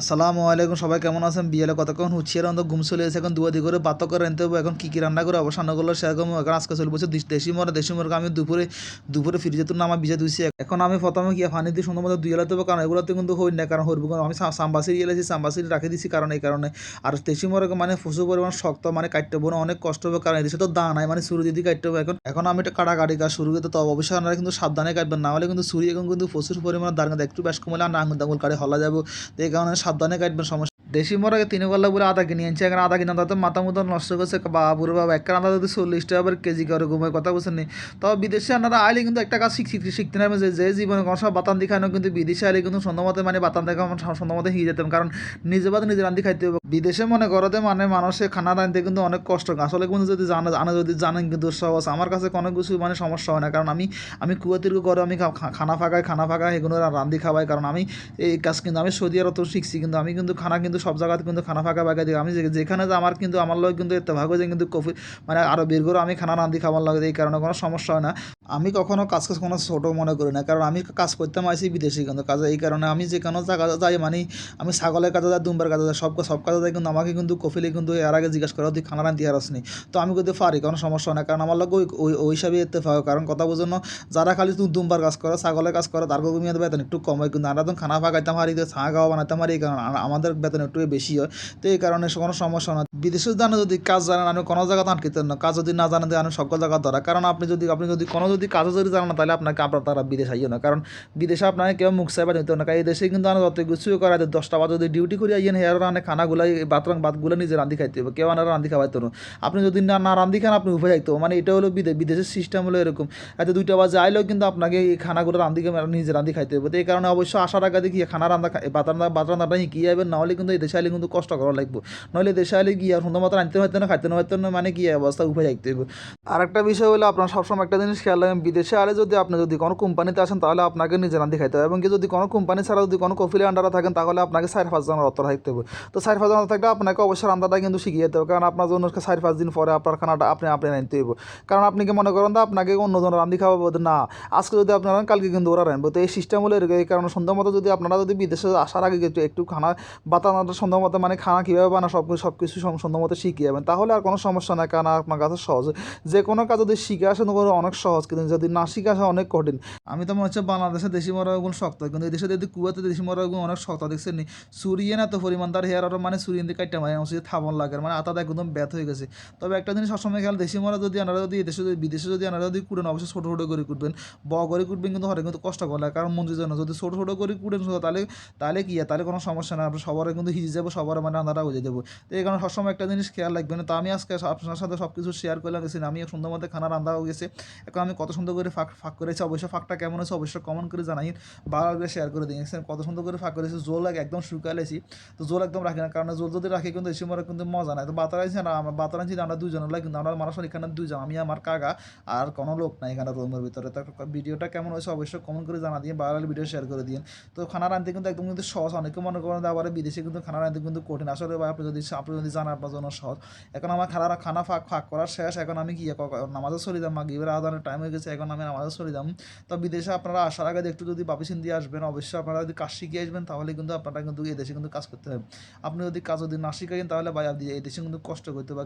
আসসালামু আলাইকুম, সবাই কেমন আছেন? বিয়েলে কতক্ষণ এর অন্তত ঘুম চলে এসে এখন দুয়া করে বাত করে আনতে হবে। এখন কী কী রান্না করে রান্না করল সেরকম এখন আজকে চলে বসে দেশি মরা, দেশি মরকে আমি দুপুরে দুপুরে ফ্রিজে তুলে আমার ভিজে দিয়েছি এখন আমি প্রথমে গিয়ে পানি দিয়ে সুন্দর মতো দুই এলাতে হবে, কারণ এগুলোতে কিন্তু হই না, কারণ হরবো আমি সাম্বাসির এলেছি সাম্বাসির রাখে দিছি কারণ এই কারণে। আর দেশি মরকে মানে প্রচুর পরিমাণ শক্ত মানে কাটতে হবে অনেক কষ্ট হবে, কারণ এদেশে তো দা নাই মানে ছুরি দিদি কাটতে হবে। এখন এখন আমি একটা এটা কাটাকাটি কাজ শুরু করতে, তো অবশ্যই আপনারা কিন্তু সাবধানে কাটবেন। না হলে কিন্তু ছুরি এখন কিন্তু প্রচুর পরিমাণে দাঁড়িয়ে একটু বেশ কমলে আর আঙুল টাঙ্গুল কাটে হলা যাব। তো এই কারণে সাবধানে কাটবেন সমস্যা দেশি মোরগে তিন গল্লা বলে আধা কিনে আনছে, এখন আধা কিনা তাতে মাথা মতো নষ্ট করছে বাবুর বাবা একটা আধা যদি চল্লিশ টাকা করে কেজি করে ঘুমের কথা বলছেন তবে বিদেশে আপনারা আইলে কিন্তু একটা কাজ শিখ শিখতে শিখতে নেবেন যে যে জীবনে কোনো সব বাতান দেখানো কিন্তু বিদেশে আইলে কিন্তু সন্ধ্যা মতে মানে বাতান দেখা সন্ধ্যা মতে হিয়ে যেতাম, কারণ নিজে বাদ নিজে রান্ধি খাইতে হবে। বিদেশে মনে করতে মানে মানুষের খানা রাঁধতে কিন্তু অনেক কষ্ট, আসলে কিন্তু যদি জানা জানা যদি জানেন কিন্তু সহজ, আমার কাছে কোনো কিছু মানে সমস্যা হয় না, কারণ আমি আমি কুয়াতির্গ করে আমি খানা ফাঁকাই, খানা ফাঁকা এগুলো রান্ধি খাওয়াই, কারণ আমি এই কাজ কিন্তু আমি সৌদি আরব তো শিখছি, কিন্তু আমি কিন্তু খানা কিন্তু সব জায়গাতে কিন্তু খানা ফাঁকা ফাঁকা দিই। আমি যেখানে যে আমার কিন্তু আমার লোক কিন্তু এত ভাগ হয়ে যায়। কিন্তু কফি মানে আরও বের করে আমি খানা রান্ধি খাবার লাগে, এই কারণে কোনো সমস্যা হয় না। আমি কখনো কাজ কাজ কোনো ছোটো মনে করি না, কারণ আমি কাজ করতাম আইসি বিদেশি কিন্তু কাজে, এই কারণে আমি যে কোনো জায়গা যাই মানে আমি ছাগলের কাজে যাই, দুম্বার কাজে যাই সব সব কাজে যাই, কিন্তু আমাকে কিন্তু কফিলে কিন্তু এর আগে জিজ্ঞাসা করা, তুই খানা রান্ধি আর আসনি তো আমি কিন্তু পারি, কোনো সমস্যা না, কারণ আমার লোক ওই, ওই- হিসাবে এতে পাও কারণ কথা বোঝানো যারা খালি তুমি দুম্বার কাজ করে, ছাগলের কাজ করে, তার কমিয়ে বেতন একটু কম হয়, কিন্তু আমরা তো খানা ফাঁকাইতাম হারি চা খাওয়া বানাইতাম হারি এই কারণে আমাদের বেতন একটু বেশি হয়, তো এই কারণে কোনো সমস্যা না। বিদেশে জানে যদি কাজ জানেন, আমি কোনো জায়গাতে আটকিতেন না, কাজ যদি না জানেন আমি সকল জায়গা ধরা, কারণ আপনি যদি আপনি যদি কোনো যদি কাজও যদি জানেন না, তাহলে আপনাকে আপনার তারা বিদেশ আইও না। কারণ বিদেশে আপনাকে কেউ মুখ চাইবা নিতে না। এই দেশে কিন্তু আমি যত কিছু করা যায়, দশটা বাজে যদি ডিউটি করে আইয়েন হেয়ার রানে খানাগুলো বাতরং ভাতগুলো নিজে রান্ধি খাইতে হবে কেউ আনারা রান্ধি খাওয়াইতো না। আপনি যদি না না রান্ধি খান, আপনি উভয় যাইতো। মানে এটা হলো বিদেশ বিদেশের সিস্টেম হলো এরকম। এত দুইটা বাজে আইলেও কিন্তু আপনাকে এই খানাগুলো রান্ধি নিজে রান্ধি খাইতে হবে তো এই কারণে অবশ্যই আসার আগে দেখি খানা রান্ধা বাতার বাত রান্নাটা কি যাবেন নাহলে কিন্তু এই দেশে আইলে কিন্তু কষ্ট করা লাগবে নইলে দেশে আইলে গিয়ে সুন্দর মতো রাঁধতে হইতো না, খাইতে না হইতো না মানে কি অবস্থা? উভয় যাইতে হবে আর একটা বিষয় হলো, আপনার সবসময় একটা জিনিস খেয়াল রাখবেন বিদেশে আলে যদি আপনি যদি কোনো কোম্পানিতে আসেন, তাহলে আপনাকে নিজে রান্ধি খাইতে হবে। এবং কি যদি কোনো কোম্পানি ছাড়া যদি কোনো কফিলে আন্ডারে থাকেন, তাহলে আপনাকে চার পাঁচ জনের অর্থ থাকতে হবে। তো চার পাঁচ জন থাকলে আপনাকে অবশ্যই রান্নাটা কিন্তু শিখিয়ে যেতে হবে। কারণ আপনার জন্য চার পাঁচ দিন পরে আপনার খানাটা আপনি আপনি রাঁধতে হবে কারণ আপনি কি মনে করেন তো আপনাকে অন্যজন রান্ধি খাওয়াবো না, আজকে যদি আপনারা কালকে কিন্তু ওরা রাখব তো এই সিস্টেম হলো এই কারণে সন্ধ্যা মতো যদি আপনারা যদি বিদেশে আসার আগে একটু একটু খানা, বাতানাটা সন্ধ্যা মতো মানে খানা কীভাবে বানা সব সব কিছু সন্ধ্যা মতো শিখিয়ে যাবেন। তাহলে আর কোনো সমস্যা নাই, কারণ আপনার কাছে সহজ। যে কোনো কাজ যদি শিখে আসেন অনেক সহজ। কিন্তু যদি না শিখে আসে অনেক কঠিন। আমি তো মনে হচ্ছে বাংলাদেশে দেশি মরাগুলো শক্ত। কিন্তু দেশে যদি কুয়াতে দেশি মরাগুলো অনেক শক্ত, দেখছেন নি? সুরিয়ে না তো পরিমাণ তার হেয়ার আরও মানে সুরিয়ে দিয়ে কাটতে মানে উচিত থাবন লাগে। মানে আতাটা একদম ব্যথ হয়ে গেছে। তবে একটা জিনিস সবসময় খেয়াল, দেশি মরা যদি আনারা যদি দেশে যদি, বিদেশে যদি আনারা যদি কুড়েন, অবশ্যই ছোটো ছোটো করে কুটবেন। বড় করে কুটবেন কিন্তু হরে কিন্তু কষ্ট করে কারণ মন্দির জন্য যদি ছোটো ছোটো করে কুটেন তাহলে তাহলে কি? তাহলে কোনো সমস্যা না। আপনি সবার কিন্তু হিজে যাব, সবার মানে আন্দারা হয়ে যাব। তো এই কারণে সবসময় একটা জিনিস খেয়াল রাখবেন। তো আমি আজকে আপনার সাথে সব কিছু শেয়ার করলাম। গেছি আমি সুন্দর মতো খানা রান্না হয়ে গেছে। এখন আমি কত সুন্দর করে ফাঁক ফাঁক করেছে অবশ্যই ফাঁকটা কেমন হয়েছে অবশ্যই কমেন্ট করে জানাই ভালো করে শেয়ার করে দিন কত সুন্দর করে ফাঁক করেছি, জোল লাগে একদম শুকালেছি তো জোল একদম রাখি না, কারণ জোল যদি রাখি কিন্তু এই সময় কিন্তু মজা নাই। তো বাতার আছি না, আমার বাতার আছি আমরা দুজন লাগে কিন্তু, আমরা মানুষ এখানে দুজন আমি, আমার কাকা আর কোনো লোক নাই এখানে রুমের ভিতরে। তো ভিডিওটা কেমন হয়েছে অবশ্যই কমেন্ট করে জানা দিয়ে ভালো ভিডিও শেয়ার করে দিন। তো খানা রাঁধতে কিন্তু একদম কিন্তু সহজ, অনেকে মনে করেন আবার বিদেশে কিন্তু খানা রাঁধতে কিন্তু কঠিন। আসলে ভাই, আপনি যদি আপনি যদি জানার আপনার জন্য সহজ। এখন আমার খানা খানা ফাঁক ফাঁক করার শেষ, এখন আমি কি নামাজও চলে যাম মাগিবের আদানের টাইম হয়ে গেছে, এখন আমি আমাদের চলে যাম। তো বিদেশে আপনারা আসার আগে একটু যদি বাপি দিয়ে আসবেন, অবশ্যই আপনারা যদি কাজ শিখে আসবেন, তাহলে কিন্তু আপনারা কিন্তু এই দেশে কিন্তু কাজ করতে হবে। আপনি যদি কাজ যদি না শিখেন তাহলে ভাই এই দেশে কিন্তু কষ্ট করতে হবে।